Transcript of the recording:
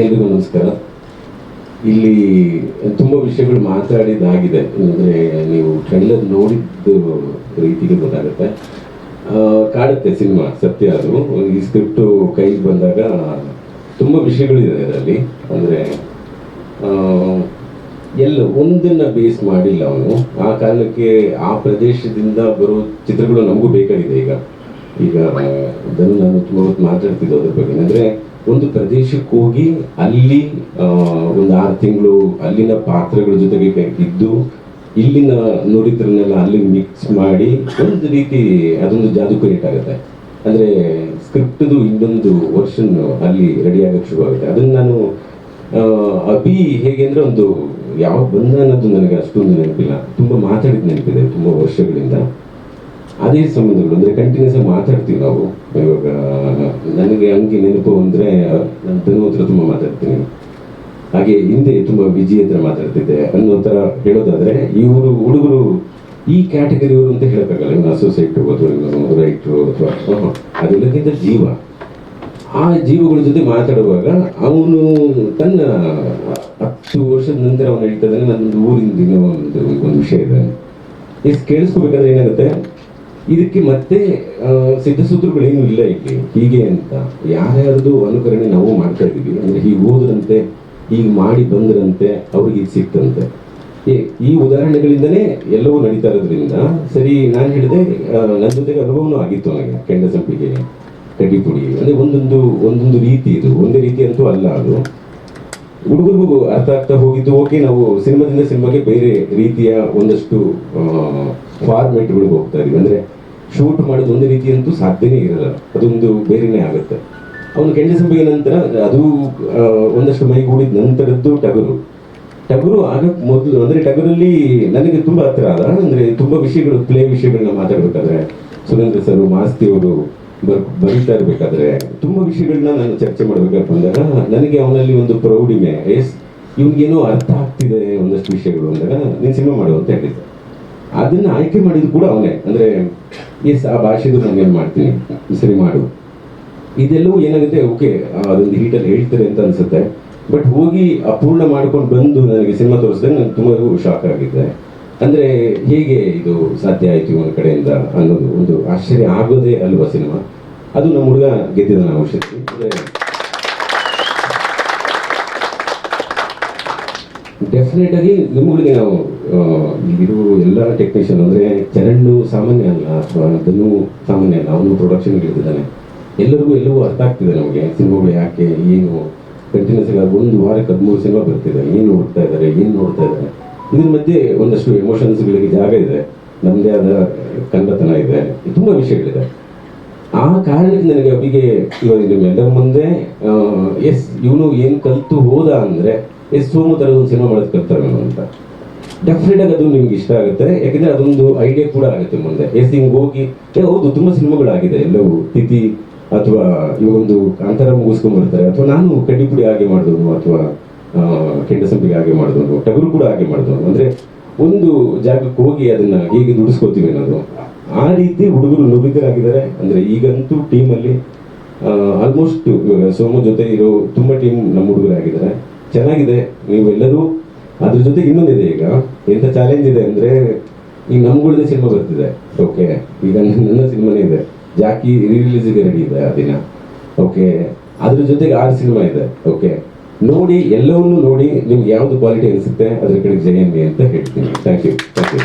ಎಲ್ರಿಗೂ ನಮಸ್ಕಾರ. ಇಲ್ಲಿ ತುಂಬ ವಿಷಯಗಳು ಮಾತಾಡಿದಾಗಿದೆ ಅಂದರೆ ನೀವು ಟ್ರೈಲರ್ ನೋಡಿದ್ದು ರೀತಿಗೆ ಗೊತ್ತಾಗುತ್ತೆ. ಕಾಡುತ್ತೆ ಸಿನಿಮಾ, ಸತ್ಯ ಅದು. ಈ ಸ್ಕ್ರಿಪ್ಟು ಕೈಗೆ ಬಂದಾಗ ತುಂಬ ವಿಷಯಗಳಿದೆ ಅದರಲ್ಲಿ. ಅಂದರೆ ಎಲ್ಲ ಒಂದನ್ನ ಬೇಸ್ ಮಾಡಿಲ್ಲ ಅವನು. ಆ ಕಾರಣಕ್ಕೆ ಆ ಪ್ರದೇಶದಿಂದ ಬರೋ ಚಿತ್ರಗಳು ನಮಗೂ ಬೇಕಾಗಿದೆ ಈಗ. ಈಗ, ಅದನ್ನು ನಾನು ತುಂಬ ಹೊತ್ತು ಮಾತಾಡ್ತಿದ್ದೆ ಅದ್ರ ಬಗ್ಗೆ. ಅಂದರೆ ಒಂದು ಪ್ರದೇಶಕ್ಕೆ ಹೋಗಿ ಅಲ್ಲಿ ಒಂದು ಆರು ತಿಂಗಳು ಅಲ್ಲಿನ ಪಾತ್ರಗಳ ಜೊತೆಗೆ ಇದ್ದು, ಇಲ್ಲಿನ ನುರಿತರನ್ನೆಲ್ಲ ಅಲ್ಲಿ ಮಿಕ್ಸ್ ಮಾಡಿ ಒಂದು ರೀತಿ ಅದೊಂದು ಜಾದು ಕ್ರಿಯೇಟ್ ಆಗುತ್ತೆ. ಅಂದರೆ ಸ್ಕ್ರಿಪ್ಟ್ದು ಇನ್ನೊಂದು ವರ್ಷನ್ ಅಲ್ಲಿ ರೆಡಿ ಆಗಕ್ಕೆ ಶುರು ಆಗುತ್ತೆ ಅದನ್ನು ನಾನು ಅಭಿ ಹೇಗೆ ಅಂದರೆ ಒಂದು ಯಾವ ಬಂದ ಅನ್ನೋದು ನನಗೆ ಅಷ್ಟೊಂದು ನೆನಪಿಲ್ಲ. ತುಂಬ ಮಾತಾಡಿದ ನೆನಪಿದೆ, ತುಂಬ ವರ್ಷಗಳಿಂದ. ಅದೇ ಸಂಬಂಧಗಳು, ಅಂದರೆ ಕಂಟಿನ್ಯೂಸ್ ಆಗಿ ಮಾತಾಡ್ತೀವಿ ನಾವು. ಇವಾಗ, ನನಗೆ ಹಂಗೆ ನೆನಪು ಅಂದರೆ ನಾನು ಧನು ಹತ್ರ ತುಂಬ ಮಾತಾಡ್ತೀನಿ. ಹಾಗೆ ಹಿಂದೆ ತುಂಬ ಬಿಜಿ ಹತ್ರ ಮಾತಾಡ್ತಿದ್ದೆ. ಅನ್ನೋ ಥರ ಹೇಳೋದಾದ್ರೆ ಇವರು ಹುಡುಗರು ಈ ಕ್ಯಾಟಗರಿಯವರು ಅಂತ ಹೇಳಕ್ಕಾಗಲ್ಲ. ಇವನು ಅಸೋಸಿಯೇಟ್ ಅಥವಾ ರೈಟ್ ರೈಟ್ರು ಅಥವಾ ಅದೆಲ್ಲಕ್ಕಿಂತ ಜೀವ. ಆ ಜೀವಗಳ ಜೊತೆ ಮಾತಾಡುವಾಗ ಅವನು ತನ್ನ ಹತ್ತು ವರ್ಷದ ನಂತರ ಅವನು ಹೇಳ್ತಾ ಇದ್ದಾನೆ ಊರಿಂದ ಇನ್ನೂ ಒಂದು ಒಂದು ವಿಷಯ ಇದೆ. ಎಷ್ಟು ಕೇಳಿಸ್ಕೋಬೇಕಾದ್ರೆ ಏನಾಗುತ್ತೆ? ಇದಕ್ಕೆ ಮತ್ತೆ ಸಿದ್ಧ ಸಿದ್ಧಸೂತ್ರಗಳೇನು ಇಲ್ಲ ಇಲ್ಲಿ. ಹೀಗೆ ಅಂತ. ಯಾರ್ಯಾರ್ದು ಅನುಕರಣೆ ನಾವು ಮಾಡ್ತಾ ಇದ್ದೀವಿ. ಅಂದ್ರೆ ಹೀಗೆ ಹೋದ್ರಂತೆ ಹೀಗೆ ಮಾಡಿ ಬಂದ್ರಂತೆ, ಅವ್ರಿಗೆ ಇದು ಸಿಕ್ತಂತೆ. ಈ- ಉದಾಹರಣೆಗಳಿಂದನೇ ಎಲ್ಲವೂ ನಡೀತಾ ಇರೋದ್ರಿಂದ, ಸರಿ, ನಾನು ಹೇಳಿದೆ ನನ್ನ ಜೊತೆಗೆ ಅನುಭವನೂ ಆಗಿತ್ತು ನನಗೆ ಕೆಂಡ ಸಂಪಿಗೆ ಕಡ್ಡಿ ಪುಡಿ. ಅಂದ್ರೆ ಒಂದೊಂದು ಒಂದೊಂದು ರೀತಿ ಇದು. ಒಂದೇ ರೀತಿ ಅಂತೂ ಅಲ್ಲ ಅದು. ಹುಡುಗರಿಗೂ ಅರ್ಥ ಆಗ್ತಾ ಹೋಗಿದ್ದು ಓಕೆ ನಾವು ಸಿನಿಮಾದಿಂದ ಸಿನಿಮಾಗೆ ಬೇರೆ ರೀತಿಯ ಒಂದಷ್ಟು ಫಾರ್ಮೆಟ್ಗಳು ಹೋಗ್ತಾ ಇದೀವಿ. ಅಂದ್ರೆ ಶೂಟ್ ಮಾಡೋದು ಒಂದೇ ರೀತಿಯಂತೂ ಸಾಧ್ಯನೇ ಇರಲ್ಲ. ಅದೊಂದು ಬೇರೆನೇ ಆಗುತ್ತೆ. ಅವನು ಕೆಂಡ ಸಂಪಿಗೆ ನಂತರ, ಅದು ಒಂದಷ್ಟು ಮೈಗೂಡಿದ ನಂತರದ್ದು ಟಗರು. ಟಗರು ಆಗ ಮೊದಲು, ಅಂದ್ರೆ ಟಗರಲ್ಲಿ ನನಗೆ ತುಂಬಾ ಹತ್ತಿರ ಆದ. ಅಂದರೆ ತುಂಬಾ ವಿಷಯಗಳು ಪ್ಲೇ ವಿಷಯಗಳನ್ನ ಮಾತಾಡ್ಬೇಕಾದ್ರೆ ಸುರೇಂದ್ರ ಸರ್, ಮಾಸ್ತಿ ಅವರು ಬರೀತಾ ಇರ್ಬೇಕಾದ್ರೆ ತುಂಬಾ ವಿಷಯಗಳನ್ನ ನಾನು ಚರ್ಚೆ ಮಾಡಬೇಕಪ್ಪ ಅಂದಾಗ, ನನಗೆ ಅವನಲ್ಲಿ ಒಂದು ಪ್ರೌಢಿಮೆ, ಎಸ್, ಇವ್ನಿಗೇನೋ ಅರ್ಥ ಆಗ್ತಿದೆ ಒಂದಷ್ಟು ವಿಷಯಗಳು ಅಂದಾಗ ನೀನು ಸಿನಿಮಾ ಮಾಡು ಅಂತ ಹೇಳಿದ್ದೆ. ಅದನ್ನ ಆಯ್ಕೆ ಮಾಡಿದ್ದು ಕೂಡ ಅವನೇ. ಅಂದ್ರೆ, ಎಸ್, ಆ ಭಾಷೆದು ನಾನು ಏನು ಮಾಡ್ತೀನಿ? ಸರಿ ಮಾಡು. ಇದೆಲ್ಲವೂ ಏನಾಗುತ್ತೆ, ಓಕೆ, ಅದೊಂದು ಹೀಟಲ್ಲಿ ಹೇಳ್ತಾರೆ ಅಂತ ಅನ್ಸುತ್ತೆ. ಬಟ್ ಹೋಗಿ ಅಪೂರ್ಣ ಮಾಡ್ಕೊಂಡು ಬಂದು ನನಗೆ ಸಿನಿಮಾ ತೋರಿಸಿದಾಗ ನನಗೆ ತುಂಬ ಶಾಕ್ ಆಗಿದ್ದೆ. ಅಂದ್ರೆ ಹೇಗೆ ಇದು ಸಾಧ್ಯ ಆಯ್ತು ಒಂದು ಕಡೆಯಿಂದ ಅನ್ನೋದು ಒಂದು ಆಶ್ಚರ್ಯ ಆಗೋದೇ ಅಲ್ವಾ ಸಿನಿಮಾ? ಅದು ನಮ್ಮ ಹುಡುಗ ಗೆದ್ದಿದ ನಾವು ಶಕ್ತಿ ಡೆಫಿನೆಟ್ ಆಗಿ ನಿಮ್ಮಗಳಿಗೆ ನಾವು ಇದು ಎಲ್ಲ ಟೆಕ್ನಿಷಿಯನ್ ಅಂದ್ರೆ ಚರಣ್ಣು ಸಾಮಾನ್ಯ ಅಲ್ಲ ಅದನ್ನು ಸಾಮಾನ್ಯ ಅಲ್ಲ, ಅವನು ಪ್ರೊಡಕ್ಷನ್ ಗೆದ್ದಿದ್ದಾನೆ ಎಲ್ಲರಿಗೂ ಎಲ್ಲವೂ ಅರ್ಥ ಆಗ್ತಿದೆ ನಮಗೆ, ಸಿನಿಮಾಗಳು ಯಾಕೆ, ಏನು ಕಂಟಿನ್ಯೂಸ್ ಆಗಿ ಒಂದು ವಾರಕ್ಕೆ ಹದಿಮೂರು ಸಿನಿಮಾ ಬರ್ತಿದೆ, ಏನು ನೋಡ್ತಾ ಇದ್ದಾರೆ, ಏನು ನೋಡ್ತಾ ಇದ್ದಾರೆ. ಇದ್ರ ಮಧ್ಯೆ ಒಂದಷ್ಟು ಎಮೋಷನ್ಸ್ಗಳಿಗೆ ಜಾಗ ಇದೆ. ನಮ್ಮದೇ ಆದ ಕಂಡತನ ಇದೆ. ತುಂಬ ವಿಷಯಗಳಿದೆ. ಆ ಕಾರಣಕ್ಕೆ ನನಗೆ ಅವರಿಗೆ ಇವಾಗ ನಿಮ್ಮೆಲ್ಲರ ಮುಂದೆ. ಎಸ್ ಇವನು ಏನು ಕಲಿತು ಹೋದ ಅಂದ್ರೆ ಎಸ್ ಸೋಮು ಥರದ ಒಂದು ಸಿನಿಮಾ ಮಾಡೋದು ಕಲ್ತಾವೇನೋ ಅಂತ. ಡೆಫಿನೆಟ್ ಆಗಿ ಅದು ನಿಮ್ಗೆ ಇಷ್ಟ ಆಗುತ್ತೆ. ಯಾಕಂದ್ರೆ ಅದೊಂದು ಐಡಿಯಾ ಕೂಡ ಆಗುತ್ತೆ ಮುಂದೆ. ಎಸ್ ಹಿಂಗೆ ಹೋಗಿ ಹೌದು, ತುಂಬ ಸಿನಿಮಾಗಳಾಗಿದೆ. ಎಲ್ಲವೂ ತಿಥಿ ಅಥವಾ ಇವೊಂದು ಅಂತರ ಮುಗಿಸ್ಕೊಂಡ್ಬರ್ತಾರೆ ಅಥವಾ ನಾನು ಕಡ್ಡಿಪುಡಿ ಹಾಗೆ ಮಾಡಿದ್ರು ಅಥವಾ ಕೆಂಡ ಸಂಪಿಗೆ ಹಾಗೆ ಮಾಡಿದವನು ಟಗರು ಕೂಡ ಹಾಗೆ ಮಾಡಿದವನು ಅಂದ್ರೆ ಒಂದು ಜಾಗಕ್ಕೆ ಹೋಗಿ ಅದನ್ನ ಹೇಗೆ ದುಡಿಸ್ಕೋತೀವಿ ಅನ್ನೋದು. ಆ ರೀತಿ ಹುಡುಗರು ನುರಿತರಾಗಿದ್ದಾರೆ. ಅಂದ್ರೆ ಈಗಂತೂ ಟೀಮಲ್ಲಿ ಆಲ್ಮೋಸ್ಟ್ ಸೋಮು ಜೊತೆ ಇರೋ ತುಂಬಾ ಟೀಮ್ ನಮ್ಮ ಹುಡುಗರಾಗಿದ್ದಾರೆ. ಚೆನ್ನಾಗಿದೆ. ನೀವೆಲ್ಲರೂ ಅದ್ರ ಜೊತೆಗೆ ಇನ್ನೊಂದಿದೆ ಈಗ. ಎಂತ ಚಾಲೆಂಜ್ ಇದೆ ಅಂದ್ರೆ ಈಗ ನಮ್ಗಳದೇ ಸಿನಿಮಾ ಬರ್ತಿದೆ. ಓಕೆ ಈಗ ನನ್ನ ಸಿನಿಮಾನೇ ಇದೆ. ಜಾಕಿ ರಿಲೀಸ್ಗೆ ರೆಡಿ ಇದೆ ಆ ದಿನ. ಓಕೆ ಅದ್ರ ಜೊತೆಗೆ ಆರು ಸಿನಿಮಾ ಇದೆ. ಓಕೆ ನೋಡಿ ಎಲ್ಲವನ್ನೂ ನೋಡಿ ನಿಮ್ಗೆ ಯಾವ್ದು ಕ್ವಾಲಿಟಿ ಅನಿಸುತ್ತೆ ಅದ್ರ ಕಡೆ ಜಯ ಅಂತ ಹೇಳ್ತೀನಿ. Thank you thank you